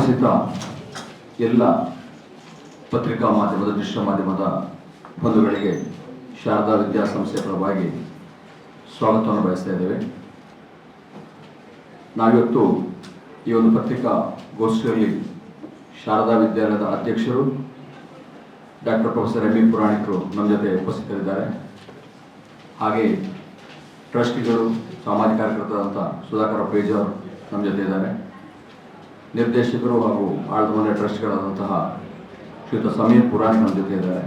ಉಪಸ್ಥಿತ ಎಲ್ಲ ಪತ್ರಿಕಾ ಮಾಧ್ಯಮದ ದೃಶ್ಯ ಮಾಧ್ಯಮದ ಬಂಧುಗಳಿಗೆ, ಶಾರದಾ ವಿದ್ಯಾಸಂಸ್ಥೆಯ ಪರವಾಗಿ ಸ್ವಾಗತವನ್ನು ಬಯಸ್ತಾ ಇದ್ದೇವೆ. ನಾವಿವತ್ತು ಈ ಒಂದು ಪತ್ರಿಕಾ ಗೋಷ್ಠಿಯಲ್ಲಿ ಶಾರದಾ ವಿದ್ಯಾಲಯದ ಅಧ್ಯಕ್ಷರು ಡಾಕ್ಟರ್ ಪ್ರೊಫೆಸರ್ ಎಂ ಇ ಪುರಾಣಿಕರು ನಮ್ಮ ಜೊತೆ ಉಪಸ್ಥಿತರಿದ್ದಾರೆ. ಹಾಗೆ ಟ್ರಸ್ಟಿಗಳು, ಸಾಮಾಜಿಕ ಕಾರ್ಯಕರ್ತರಾದಂಥ ಸುಧಾಕರ ಪೇಜ್ ನಮ್ಮ ಜೊತೆ ಇದ್ದಾರೆ. ನಿರ್ದೇಶಕರು ಹಾಗೂ ಆಳದ ಮನೆ ಟ್ರಸ್ಟ್ಗಳಾದಂತಹ ಶ್ರೀಯುತ ಸಮೀರ್ ಪುರಾಣ್ ನಮ್ಮ ಜೊತೆ ಇದ್ದಾರೆ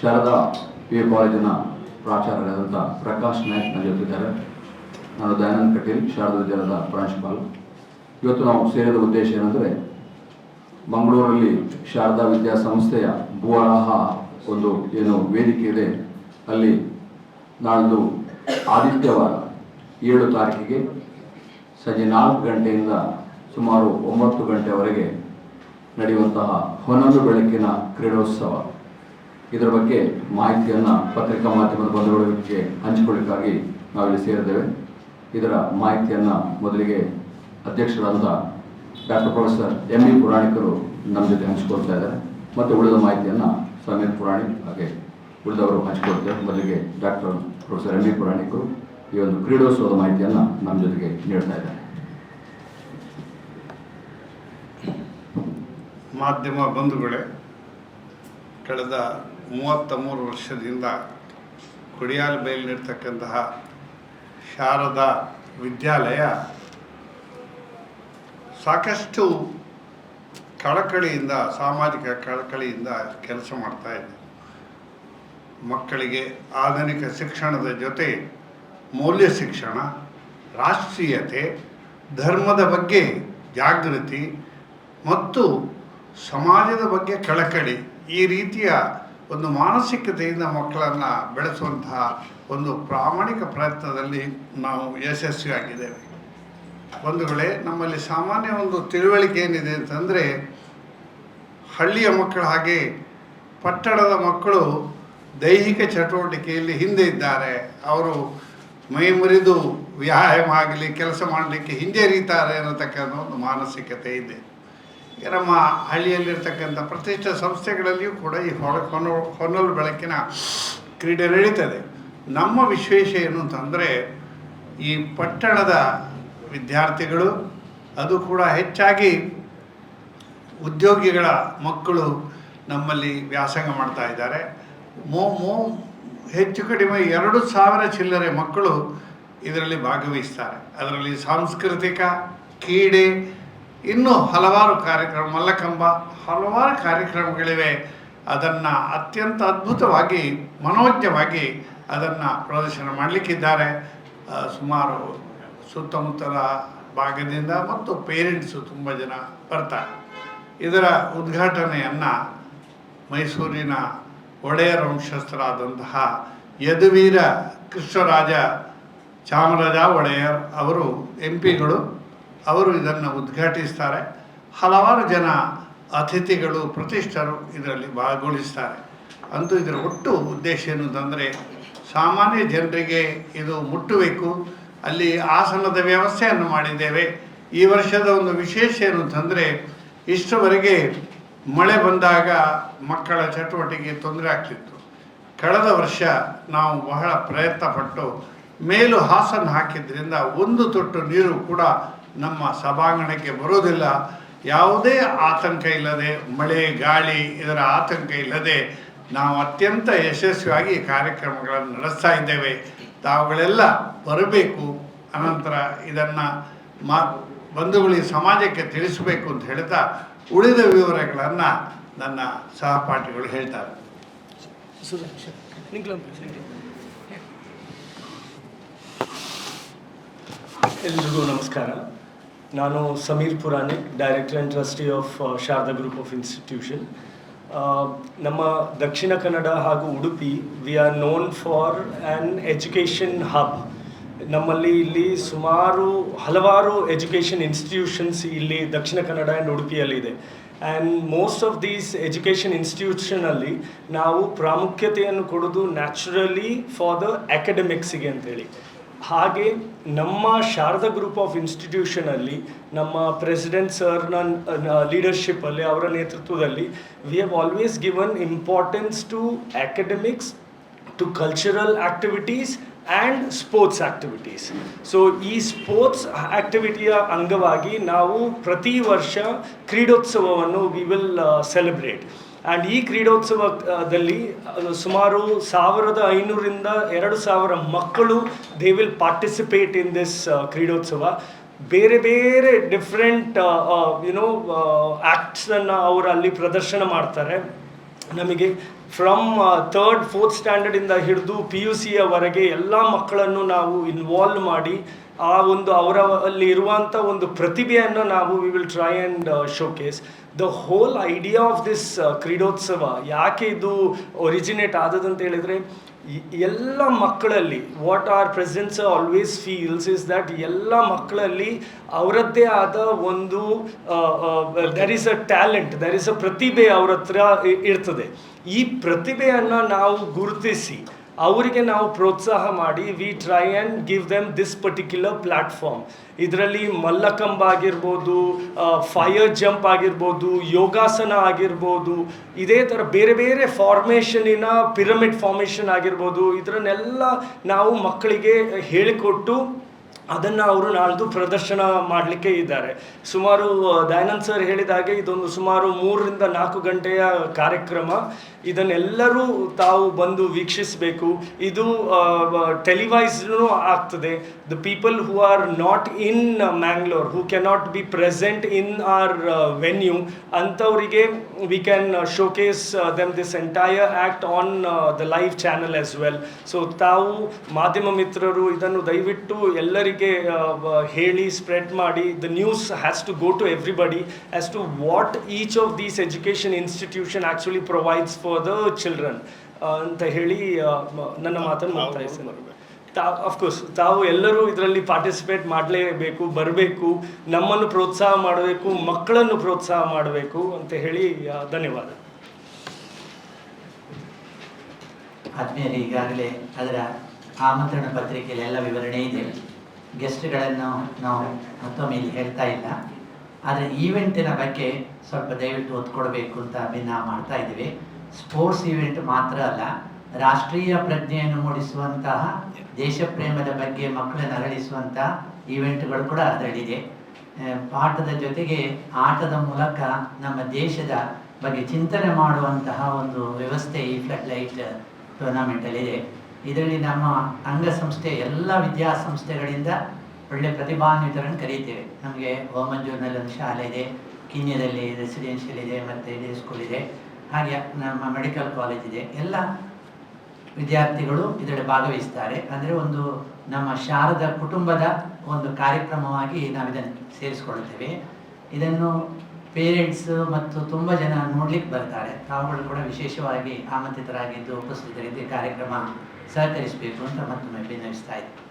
ಶಾರದಾ ಪಿ ಯು ಕಾಲೇಜಿನ ಪ್ರಾಚಾರ್ಯರಾದಂಥ ಪ್ರಕಾಶ್ ನಾಯ್ಕ್ ನನ್ನ ಜೊತೆ ಇದ್ದಾರೆ ನಾನು ದಯಾನಂದ್ ಕಟೀಲ್, ಶಾರದಾ ವಿದ್ಯಾಲಯದ ಪ್ರಾಂಶುಪಾಲ. ಇವತ್ತು ನಾವು ಸೇರಿದ ಉದ್ದೇಶ ಏನಂದರೆ ಮಂಗಳೂರಲ್ಲಿ ಶಾರದಾ ವಿದ್ಯಾಸಂಸ್ಥೆಯ ಭೂವರಾಹ ಒಂದು ಏನು ವೇದಿಕೆ ಇದೆ. ಅಲ್ಲಿ ನಾಳ್ದು ಆದಿತ್ಯವಾರ ಏಳು ತಾರೀಕಿಗೆ ಸಂಜೆ ನಾಲ್ಕು ಗಂಟೆಯಿಂದ ಸುಮಾರು ಒಂಬತ್ತು ಗಂಟೆವರೆಗೆ ನಡೆಯುವಂತಹ ಹೊನಲು ಬೆಳಕಿನ ಕ್ರೀಡೋತ್ಸವ. ಇದರ ಬಗ್ಗೆ ಮಾಹಿತಿಯನ್ನು ಪತ್ರಿಕಾ ಮಾಧ್ಯಮದ ಬಂಧುಗಳಿಗೆ ಹಂಚಿಕೊಳ್ಳಿಕ್ಕಾಗಿ ನಾವಿಲ್ಲಿ ಸೇರಿದ್ದೇವೆ. ಇದರ ಮಾಹಿತಿಯನ್ನು ಮೊದಲಿಗೆ ಅಧ್ಯಕ್ಷರಾದ ಡಾಕ್ಟರ್ ಪ್ರೊಫೆಸರ್ ಎಂ ಇ ಪುರಾಣಿಕರು ನಮ್ಮ ಜೊತೆ ಹಂಚಿಕೊಳ್ತಾ ಇದ್ದಾರೆ. ಮತ್ತು ಉಳಿದ ಮಾಹಿತಿಯನ್ನು ಸಮೀರ್ ಪುರಾಣಿಕ್ ಹಾಗೆ ಉಳಿದವರು ಹಂಚಿಕೊಳ್ತಾರೆ ಮೊದಲಿಗೆ ಡಾಕ್ಟರ್ ಪ್ರೊಫೆಸರ್ ಎಂ ಇ ಪುರಾಣಿಕರು ಈ ಒಂದು ಕ್ರೀಡೋತ್ಸವದ ಮಾಹಿತಿಯನ್ನು ನಮ್ಮ ಜೊತೆಗೆ ನೀಡ್ತಾ ಇದ್ದಾರೆ. ಮಾಧ್ಯಮ ಬಂಧುಗಳೇ, ಕಳೆದ ಮೂವತ್ತ ಮೂರು ವರ್ಷದಿಂದ ಕುಡಿಯಾಲ ಬೈಲಿನಿರ್ತಕ್ಕಂತಹ ಶಾರದಾ ವಿದ್ಯಾಲಯ ಸಾಕಷ್ಟು ಕಳಕಳಿಯಿಂದ, ಸಾಮಾಜಿಕ ಕಳಕಳಿಯಿಂದ ಕೆಲಸ ಮಾಡ್ತಾ ಇದೆ. ಮಕ್ಕಳಿಗೆ ಆಧುನಿಕ ಶಿಕ್ಷಣದ ಜೊತೆ ಮೌಲ್ಯ ಶಿಕ್ಷಣ, ರಾಷ್ಟ್ರೀಯತೆ, ಧರ್ಮದ ಬಗ್ಗೆ ಜಾಗೃತಿ ಮತ್ತು ಸಮಾಜದ ಬಗ್ಗೆ ಕಳಕಳಿ ಈ ರೀತಿಯ ಒಂದು ಮಾನಸಿಕತೆಯಿಂದ ಮಕ್ಕಳನ್ನು ಬೆಳೆಸುವಂತಹ ಒಂದು ಪ್ರಾಮಾಣಿಕ ಪ್ರಯತ್ನದಲ್ಲಿ ನಾವು ಯಶಸ್ವಿಯಾಗಿದ್ದೇವೆ. ಒಂದು ವೇಳೆ ನಮ್ಮಲ್ಲಿ ಸಾಮಾನ್ಯ ಒಂದು ತಿಳುವಳಿಕೆ ಏನಿದೆ ಅಂತಂದರೆ, ಹಳ್ಳಿಯ ಮಕ್ಕಳ ಹಾಗೆ ಪಟ್ಟಣದ ಮಕ್ಕಳು ದೈಹಿಕ ಚಟುವಟಿಕೆಯಲ್ಲಿ ಹಿಂದೆ ಇದ್ದಾರೆ. ಅವರು ಮೈ ಮುರಿದು ವ್ಯಾಯಾಮ ಆಗಲಿ, ಕೆಲಸ ಮಾಡಲಿಕ್ಕೆ ಹಿಂಜರಿತಾರೆ ಅನ್ನತಕ್ಕಂಥ ಒಂದು ಮಾನಸಿಕತೆ ಇದೆ. ನಮ್ಮ ಹಳ್ಳಿಯಲ್ಲಿರ್ತಕ್ಕಂಥ ಪ್ರತಿಷ್ಠಿತ ಸಂಸ್ಥೆಗಳಲ್ಲಿಯೂ ಕೂಡ ಈ ಹೊರ ಹೊನ ಹೊನಲು ಬೆಳಕಿನ ಕ್ರೀಡೆ ನಡೀತದೆ. ನಮ್ಮ ವಿಶೇಷ ಏನು ಅಂತಂದರೆ ಈ ಪಟ್ಟಣದ ವಿದ್ಯಾರ್ಥಿಗಳು, ಅದು ಕೂಡ ಹೆಚ್ಚಾಗಿ ಉದ್ಯೋಗಿಗಳ ಮಕ್ಕಳು ನಮ್ಮಲ್ಲಿ ವ್ಯಾಸಂಗ ಮಾಡ್ತಾ ಇದ್ದಾರೆ. ಮೋ ಮೋ ಹೆಚ್ಚು ಕಡಿಮೆ ಎರಡು ಸಾವಿರ ಚಿಲ್ಲರೆ ಮಕ್ಕಳು ಇದರಲ್ಲಿ ಭಾಗವಹಿಸ್ತಾರೆ. ಅದರಲ್ಲಿ ಸಾಂಸ್ಕೃತಿಕ, ಕ್ರೀಡೆ ಇನ್ನೂ ಹಲವಾರು ಕಾರ್ಯಕ್ರಮ, ಮಲ್ಲಕಂಬ, ಹಲವಾರು ಕಾರ್ಯಕ್ರಮಗಳಿವೆ. ಅದನ್ನು ಅತ್ಯಂತ ಅದ್ಭುತವಾಗಿ, ಮನೋಜ್ಞವಾಗಿ ಅದನ್ನು ಪ್ರದರ್ಶನ ಮಾಡಲಿಕ್ಕಿದ್ದಾರೆ. ಸುಮಾರು ಸುತ್ತಮುತ್ತಲ ಭಾಗದಿಂದ ಮತ್ತು ಪೇರೆಂಟ್ಸು ತುಂಬ ಜನ ಬರ್ತಾರೆ. ಇದರ ಉದ್ಘಾಟನೆಯನ್ನು ಮೈಸೂರಿನ ಒಡೆಯರ ವಂಶಸ್ಥರಾದಂತಹ ಯದುವೀರ ಕೃಷ್ಣರಾಜ ಚಾಮರಾಜ ಒಡೆಯರ್ ಅವರು ಎಂ ಪಿಗಳು ಅವರು ಇದನ್ನು ಉದ್ಘಾಟಿಸ್ತಾರೆ. ಹಲವಾರು ಜನ ಅತಿಥಿಗಳು, ಪ್ರತಿಷ್ಠರು ಇದರಲ್ಲಿ ಭಾಗವಹಿಸ್ತಾರೆ. ಅಂತೂ ಇದರ ಒಟ್ಟು ಉದ್ದೇಶ ಏನು ಅಂತಂದರೆ ಸಾಮಾನ್ಯ ಜನರಿಗೆ ಇದು ಮುಟ್ಟಬೇಕು. ಅಲ್ಲಿ ಆಸನದ ವ್ಯವಸ್ಥೆಯನ್ನು ಮಾಡಿದ್ದೇವೆ. ಈ ವರ್ಷದ ಒಂದು ವಿಶೇಷ ಏನು ಅಂತಂದರೆ ಇಷ್ಟುವರೆಗೆ ಮಳೆ ಬಂದಾಗ ಮಕ್ಕಳ ಚಟುವಟಿಕೆ ತೊಂದರೆ ಆಗ್ತಿತ್ತು. ಕಳೆದ ವರ್ಷ ನಾವು ಬಹಳ ಪ್ರಯತ್ನ ಪಟ್ಟು ಮೇಲು ಹಾಸನ್ನು ಹಾಕಿದ್ರಿಂದ ಒಂದು ತೊಟ್ಟು ನೀರು ಕೂಡ ನಮ್ಮ ಸಭಾಂಗಣಕ್ಕೆ ಬರೋದಿಲ್ಲ. ಯಾವುದೇ ಆತಂಕ ಇಲ್ಲದೆ, ಮಳೆ, ಗಾಳಿ ಇದರ ಆತಂಕ ಇಲ್ಲದೆ ನಾವು ಅತ್ಯಂತ ಯಶಸ್ವಿಯಾಗಿ ಕಾರ್ಯಕ್ರಮಗಳನ್ನು ನಡೆಸ್ತಾ ಇದ್ದೇವೆ. ತಾವುಗಳೆಲ್ಲ ಬರಬೇಕು, ಅನಂತರ ಇದನ್ನು ಮಾ, ಬಂಧುಗಳಿಗೆ ಸಮಾಜಕ್ಕೆ ತಿಳಿಸಬೇಕು ಅಂತ ಹೇಳ್ತಾ ಉಳಿದ ವಿವರಗಳನ್ನು ನನ್ನ ಸಹಪಾಠಿಗಳು ಹೇಳ್ತಾರೆ. ಎಲ್ರಿಗೂ ನಮಸ್ಕಾರ. ನಾನು Sameer Puranik director and trustee of Sharada group of institution ನಮ್ಮ ದಕ್ಷಿಣ ಕನ್ನಡ ಹಾಗೂ Udupi we are known for an education hub ನಮ್ಮಲ್ಲಿ ಇಲ್ಲಿ ಸುಮಾರು ಹಲವಾರು ಎಜುಕೇಷನ್ ಇನ್ಸ್ಟಿಟ್ಯೂಷನ್ಸ್ ಇಲ್ಲಿ Dakshina Kannada and ಉಡುಪಿಯಲ್ಲಿದೆ and most of these education ಇನ್ಸ್ಟಿಟ್ಯೂಷನಲ್ಲಿ ನಾವು ಪ್ರಾಮುಖ್ಯತೆಯನ್ನು ಕೊಡೋದು ನ್ಯಾಚುರಲಿ ಫಾರ್ ದ ಅಕಾಡೆಮಿಕ್ಸಿಗೆ ಅಂತೇಳಿ. ಹಾಗೆ ನಮ್ಮ ಶಾರದಾ ಗ್ರೂಪ್ ಆಫ್ ಇನ್ಸ್ಟಿಟ್ಯೂಷನಲ್ಲಿ ನಮ್ಮ ಪ್ರೆಸಿಡೆಂಟ್ ಸರ್ನ ಲೀಡರ್ಶಿಪ್ಪಲ್ಲಿ ಅವರ ನೇತೃತ್ವದಲ್ಲಿ we have always given importance to academics to cultural activities and sports activities so ಈ ಸ್ಪೋರ್ಟ್ಸ್ ಆ್ಯಕ್ಟಿವಿಟಿಯ ಅಂಗವಾಗಿ ನಾವು ಪ್ರತಿ ವರ್ಷ ಕ್ರೀಡೋತ್ಸವವನ್ನು ವಿ ವಿಲ್ ಸೆಲೆಬ್ರೇಟ್ ಆ್ಯಂಡ್ ಈ ಕ್ರೀಡೋತ್ಸವದಲ್ಲಿ ಸುಮಾರು ಸಾವಿರದ ಐನೂರಿಂದ ಎರಡು ಸಾವಿರ ಮಕ್ಕಳು they will participate in this ಕ್ರೀಡೋತ್ಸವ. ಬೇರೆ ಬೇರೆ ಡಿಫ್ರೆಂಟ್ ಯುನೋ ಆ್ಯಕ್ಟ್ಸನ್ನು ಅವರು ಅಲ್ಲಿ ಪ್ರದರ್ಶನ ಮಾಡ್ತಾರೆ. ನಮಗೆ ಫ್ರಮ್ ಥರ್ಡ್ ಫೋರ್ತ್ ಸ್ಟ್ಯಾಂಡರ್ಡಿಂದ ಹಿಡಿದು ಪಿ ಯು ಸಿಯವರೆಗೆ ಎಲ್ಲ ಮಕ್ಕಳನ್ನು ನಾವು ಇನ್ವಾಲ್ವ್ ಮಾಡಿ, ಆ ಒಂದು ಅವರ ಅಲ್ಲಿ ಇರುವಂಥ ಒಂದು ಪ್ರತಿಭೆಯನ್ನು ನಾವು we will try and showcase the whole idea of this ಕ್ರೀಡೋತ್ಸವ ಯಾಕೆ ಇದು ಒರಿಜಿನೇಟ್ ಆದದಂತ ಹೇಳಿದರೆ ಎಲ್ಲ ಮಕ್ಕಳಲ್ಲಿ what are presence always feels is that ಎಲ್ಲ ಮಕ್ಕಳಲ್ಲಿ ಅವರದ್ದೇ ಆದ ಒಂದು there is a talent there is a ಪ್ರತಿಭೆ ಅವ್ರ ಹತ್ರ ಇರ್ತದೆ. ಈ ಪ್ರತಿಭೆಯನ್ನು ನಾವು ಗುರುತಿಸಿ ಅವರಿಗೆ ನಾವು ಪ್ರೋತ್ಸಾಹ ಮಾಡಿ we try and give them this particular platform ಇದರಲ್ಲಿ ಮಲ್ಲಕಂಬ ಆಗಿರ್ಬೋದು ಫೈರ್ ಜಂಪ್ ಆಗಿರ್ಬೋದು, ಯೋಗಾಸನ ಆಗಿರ್ಬೋದು, ಇದೇ ಥರ ಬೇರೆ ಬೇರೆ ಫಾರ್ಮೇಷನಿನ ಪಿರಮಿಡ್ ಫಾರ್ಮೇಷನ್ ಆಗಿರ್ಬೋದು, ಇದರನ್ನೆಲ್ಲ ನಾವು ಮಕ್ಕಳಿಗೆ ಹೇಳಿಕೊಟ್ಟು ಅದನ್ನು ಅವರು ನಾಳ್ದು ಪ್ರದರ್ಶನ ಮಾಡಲಿಕ್ಕೆ ಇದ್ದಾರೆ. ಸುಮಾರು ದಯಾನಂದ್ ಸರ್ ಹೇಳಿದ ಹಾಗೆ ಇದೊಂದು ಸುಮಾರು ಮೂರರಿಂದ ನಾಲ್ಕು ಗಂಟೆಯ ಕಾರ್ಯಕ್ರಮ. ಇದನ್ನೆಲ್ಲರೂ ತಾವು ಬಂದು ವೀಕ್ಷಿಸಬೇಕು. ಇದು ಟೆಲಿವೈಸ್ನು ಆಗ್ತದೆ. The people who are not in Mangalore who cannot be present in our venue ಅಂಥವರಿಗೆ we uh, showcase them this entire act on the live channel as well so ತಾವು ಮಾಧ್ಯಮ ಮಿತ್ರರು ಇದನ್ನು ದಯವಿಟ್ಟು ಎಲ್ಲರಿಗೆ ಹೇಳಿ ಸ್ಪ್ರೆಡ್ ಮಾಡಿ the news has to go to everybody as to what each of these education institution actually provides for the children ಅಂತ ಹೇಳಿ ನನ್ನ ಮಾತನ್ನು ಮುಕ್ತಾಯಿಸ್ತೇನೆ ತಾ ಅಫ್ಕೋರ್ಸ್ ತಾವು ಎಲ್ಲರೂ ಇದರಲ್ಲಿ ಪಾರ್ಟಿಸಿಪೇಟ್ ಮಾಡಲೇಬೇಕು, ಬರಬೇಕು, ನಮ್ಮನ್ನು ಪ್ರೋತ್ಸಾಹ ಮಾಡಬೇಕು, ಮಕ್ಕಳನ್ನು ಪ್ರೋತ್ಸಾಹ ಮಾಡಬೇಕು ಅಂತ ಹೇಳಿ ಧನ್ಯವಾದ. ಆದ್ಮೇಲೆ ಈಗಾಗಲೇ ಅದರ ಆಮಂತ್ರಣ ಪತ್ರಿಕೆಯಲ್ಲಿ ಎಲ್ಲ ವಿವರಣೆ ಇದೆ. ಗೆಸ್ಟ್ಗಳನ್ನು ನಾವು ಮತ್ತೊಮ್ಮೆ ಇಲ್ಲಿ ಹೇಳ್ತಾ ಇಲ್ಲ. ಆದರೆ ಈವೆಂಟಿನ ಬಗ್ಗೆ ಸ್ವಲ್ಪ ದಯವಿಟ್ಟು ಒತ್ತು ಕೊಡಬೇಕು ಅಂತ ಭಿನ್ನ ಮಾಡ್ತಾ ಇದ್ದೀವಿ. ಸ್ಪೋರ್ಟ್ಸ್ ಈವೆಂಟ್ ಮಾತ್ರ ಅಲ್ಲ ರಾಷ್ಟ್ರೀಯ ಪ್ರಜ್ಞೆಯನ್ನು ಮೂಡಿಸುವಂತಹ ದೇಶ ಪ್ರೇಮದ ಬಗ್ಗೆ ಮಕ್ಕಳನ್ನು ಅರಳಿಸುವಂತಹ ಈವೆಂಟ್ಗಳು ಕೂಡ ಅದರಲ್ಲಿದೆ. ಪಾಠದ ಜೊತೆಗೆ ಆಟದ ಮೂಲಕ ನಮ್ಮ ದೇಶದ ಬಗ್ಗೆ ಚಿಂತನೆ ಮಾಡುವಂತಹ ಒಂದು ವ್ಯವಸ್ಥೆ ಈ ಫ್ಲಡ್ ಲೈಟ್ ಟೂರ್ನಮೆಂಟಲ್ಲಿದೆ ಇದರಲ್ಲಿ ನಮ್ಮ ಅಂಗಸಂಸ್ಥೆ, ಎಲ್ಲ ವಿದ್ಯಾಸಂಸ್ಥೆಗಳಿಂದ ಒಳ್ಳೆ ಪ್ರತಿಭಾನ್ವಿತರನ್ನು ಕರೀತೇವೆ. ನಮಗೆ ಓಮಂಜೂರಿನಲ್ಲಿ ಒಂದು ಶಾಲೆ ಇದೆ ಕಿನ್ಯದಲ್ಲಿ ರೆಸಿಡೆನ್ಷಿಯಲ್ ಇದೆ, ಮತ್ತು ಡೇ ಸ್ಕೂಲ್ ಇದೆ. ಹಾಗೆ ನಮ್ಮ ಮೆಡಿಕಲ್ ಕಾಲೇಜ್ ಇದೆ. ಎಲ್ಲ ವಿದ್ಯಾರ್ಥಿಗಳು ಇದರಲ್ಲಿ ಭಾಗವಹಿಸ್ತಾರೆ. ಅಂದರೆ ಒಂದು ನಮ್ಮ ಶಾರದ ಕುಟುಂಬದ ಒಂದು ಕಾರ್ಯಕ್ರಮವಾಗಿ ನಾವು ಇದನ್ನು ಸೇರಿಸ್ಕೊಳ್ತೇವೆ ಇದನ್ನು ಪೇರೆಂಟ್ಸ್ ಮತ್ತು ತುಂಬ ಜನ ನೋಡ್ಲಿಕ್ಕೆ ಬರ್ತಾರೆ. ತಾವುಗಳು ಕೂಡ ವಿಶೇಷವಾಗಿ ಆಮಂತ್ರಿತರಾಗಿದ್ದು ಉಪಸ್ಥಿತರಿದ್ದು ಕಾರ್ಯಕ್ರಮ ಸಹಕರಿಸಬೇಕು ಅಂತ ಮತ್ತೊಮ್ಮೆ ಭಿನ್ನವಿಸ್ತಾ ಇದ್ದೀನಿ.